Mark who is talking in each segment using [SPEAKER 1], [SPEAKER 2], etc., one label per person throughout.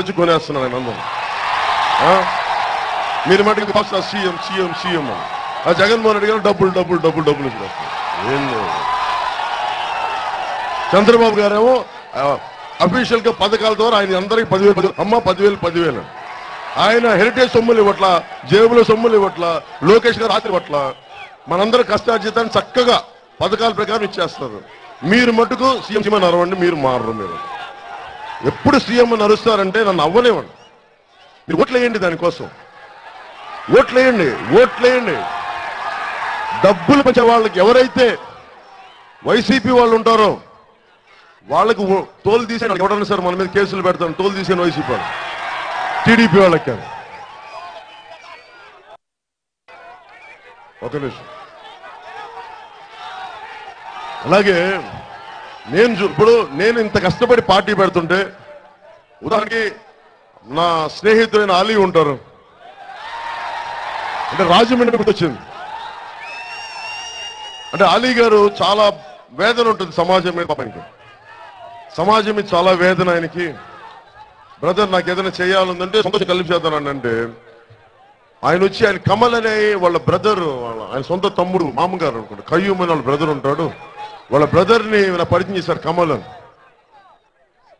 [SPEAKER 1] వచ్చి కొనేస్తున్నాను అందరూ. ఆ? మీరు మటుకు ఫస్ట్ సీఎం సీఎం సీఎం అని. ఆ జగన్మోహన్ రెడ్డి గారు డబ్బులు డబ్బులు డబ్బులు డబ్బులు ఇచ్చి ఏం లేదు. చంద్రబాబు గారేమో అఫీషియల్గా పథకాల ద్వారా ఆయన అందరికి పదివేలు అమ్మ పదివేలు పదివేలు ఆయన హెరిటేజ్ సొమ్ములు ఇవ్వట్ల జేబులో సొమ్ములు ఇవ్వట్ల లోకేష్ గారు రాత్రి ఇవ్వట్ల. మనందరూ కష్టార్జితాన్ని చక్కగా పథకాల ప్రకారం ఇచ్చేస్తారు. మీరు మటుకు సీఎం సీఎం నరవండి మీరు మారరు మీరు. ఎప్పుడు సీఎం నడుస్తారంటే నన్ను అవ్వనివ్వండి. మీరు ఓట్లేయండి దానికోసం. ఓట్లు వేయండి ఓట్లు వేయండి డబ్బులు పెంచే వాళ్ళకి ఎవరైతే వైసీపీ వాళ్ళు ఉంటారో వాళ్ళకు తోలు తీసే ఎవడన్నా సార్ మన మీద కేసులు పెడతాను తోలు తీసే వైసీపీ వాళ్ళు. టీడీపీ వాళ్ళకి కాదు. ఒక నిమిషం. అలాగే నేను చూ- ఇప్పుడు నేను ఇంత కష్టపడి పార్టీ పెడుతుంటే ఉదాహరణకి నా స్నేహితుడైన అలీ ఉంటారు. అంటే రాజమండ్రి వచ్చింది. అంటే అలీ గారు చాలా వేదన ఉంటుంది సమాజం మీద పాపానికి సమాజం మీద చాలా వేదన ఆయనకి. బ్రదర్ నాకు ఏదైనా చేయాలందంటే సంతోషం కలిపి చేద్దానండి అంటే ఆయన వచ్చి ఆయన కమల్ అనే వాళ్ళ బ్రదర్ వాళ్ళ ఆయన సొంత తమ్ముడు మామగారు అనుకుంటా కయ్యూమని అని వాళ్ళ బ్రదర్ ఉంటాడు. వాళ్ళ బ్రదర్ని నా పరిచయం చేశారు కమల్ అని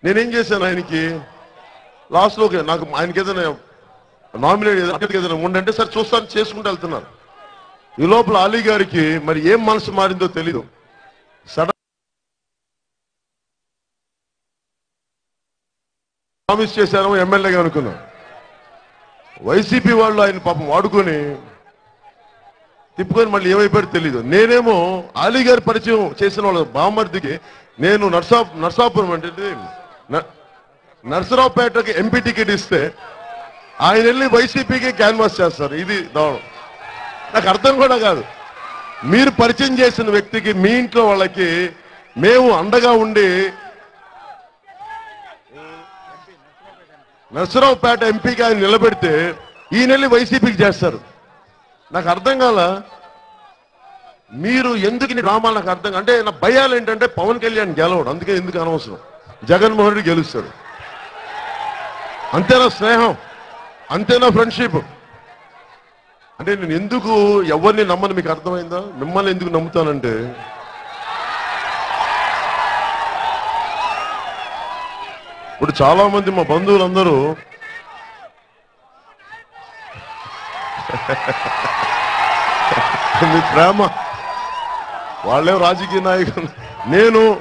[SPEAKER 1] నేనేం చేశాను ఆయనకి? లాస్ట్లో నాకు ఆయనకి ఏదైనా నామినేట్ అక్కడికి ఏదైనా ఉండంటే సరే చూస్తాను చేసుకుంటూ వెళ్తున్నారు. ఈ లోపల అలీ గారికి మరి ఏం మనసు మారిందో తెలీదు. సడన్ ప్రామిస్ చేశాను ఎమ్మెల్యేగా అనుకున్నాను. వైసీపీ వాళ్ళు ఆయన పాపం వాడుకొని తిప్పుకొని మళ్ళీ ఏమైపోయారు తెలియదు నేనేమో అలీ గారి పరిచయం చేసిన వాళ్ళ బామ్మర్దికి నేను నర్సా నర్సాపురం అంటే నర్సరావుపేటకి ఎంపీ టికెట్ ఇస్తే ఆయన వెళ్ళి వైసీపీకి క్యాన్వాస్ చేస్తారు. ఇది దారుణం. నాకు అర్థం కూడా కాదు. మీరు పరిచయం చేసిన వ్యక్తికి మీ ఇంట్లో వాళ్ళకి మేము అండగా ఉండి నర్సరావుపేట ఎంపీకి ఆయన నిలబెడితే ఈయన వెళ్ళి వైసీపీకి చేస్తారు. నాకు అర్థం కాల. మీరు ఎందుకు నీ డ్రామాలు నాకు అర్థం అంటే నా భయాలు ఏంటంటే పవన్ కళ్యాణ్ గెలవడు అందుకే ఎందుకు అనవసరం. జగన్మోహన్ రెడ్డి గెలుస్తాడు. అంతేనా స్నేహం? అంతేనా ఫ్రెండ్షిప్? అంటే నేను ఎందుకు ఎవరిని నమ్మని మీకు అర్థమైందా? మిమ్మల్ని ఎందుకు నమ్ముతానంటే ఇప్పుడు చాలా మంది మా బంధువులందరూ మీ ప్రేమ. వాళ్ళే రాజకీయ నాయకులు. నేను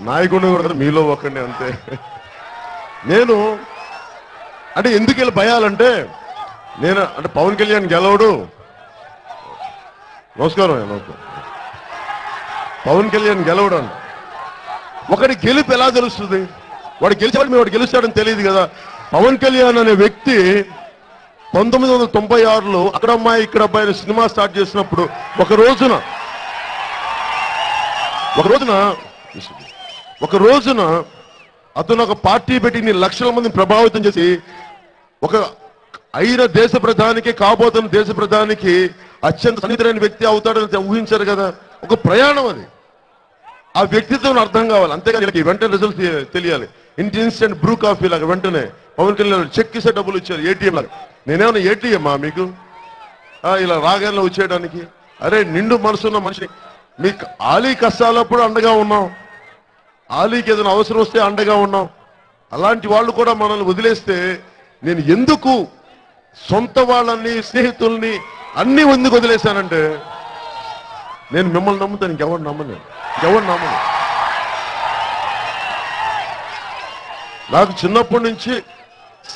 [SPEAKER 1] నాయకుడిని కూడా మీలో ఒకడిని అంతే. నేను అంటే ఎందుకు వెళ్ళి భయాలంటే నేను అంటే పవన్ కళ్యాణ్ గెలవడు. నమస్కారం నమస్కారం. పవన్ కళ్యాణ్ గెలవడు అంట. ఒకటి గెలుపు ఎలా తెలుస్తుంది? వాడు గెలిచాడు మీ వాడు గెలుస్తాడని తెలియదు కదా. పవన్ కళ్యాణ్ అనే వ్యక్తి పంతొమ్మిది వందల తొంభై ఆరులో అక్కడ అమ్మాయి ఇక్కడ అబ్బాయి అనే సినిమా స్టార్ట్ చేసినప్పుడు ఒక రోజున ఒక రోజున ఒక రోజున అతను ఒక పార్టీ పెట్టి లక్షల మందిని ప్రభావితం చేసి ఒక అయిన దేశ ప్రధానికి కాబోతున్న దేశ ప్రధానికి అత్యంత సన్నిహితులైన వ్యక్తి అవుతాడని ఊహించారు కదా. ఒక ప్రయాణం అది. ఆ వ్యక్తిత్వం అర్థం కావాలి. అంతేకాదు వీళ్ళకి వెంటనే రిజల్ట్ తెలియాలి. ఇంటి ఇన్స్టెంట్ బ్రూ కాఫీ లాగా వెంటనే పవన్ కళ్యాణ్ చెక్ ఇస్తే డబ్బులు ఇచ్చారు ఏటీఎం లాగా. నేనేమన్నా ఏటీఎమ్మా మీకు? ఇలా రాగానే వచ్చేయడానికి. అరే నిండు మనసున్న మనిషి. మీకు ఆలీ కష్టాలప్పుడు అండగా ఉన్నాం. ఆలీకి ఏదైనా అవసరం వస్తే అండగా ఉన్నాం. అలాంటి వాళ్ళు కూడా మనల్ని వదిలేస్తే నేను ఎందుకు సొంత వాళ్ళని స్నేహితుల్ని అన్ని ఎందుకు వదిలేశానంటే నేను మిమ్మల్ని నమ్ముతాను ఇంకెవరు నమ్మను ఎవరు నమ్మను. నాకు చిన్నప్పటి నుంచి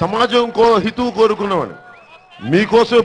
[SPEAKER 1] సమాజం కో హితువు కోరుకున్నవాడిని మీకోసం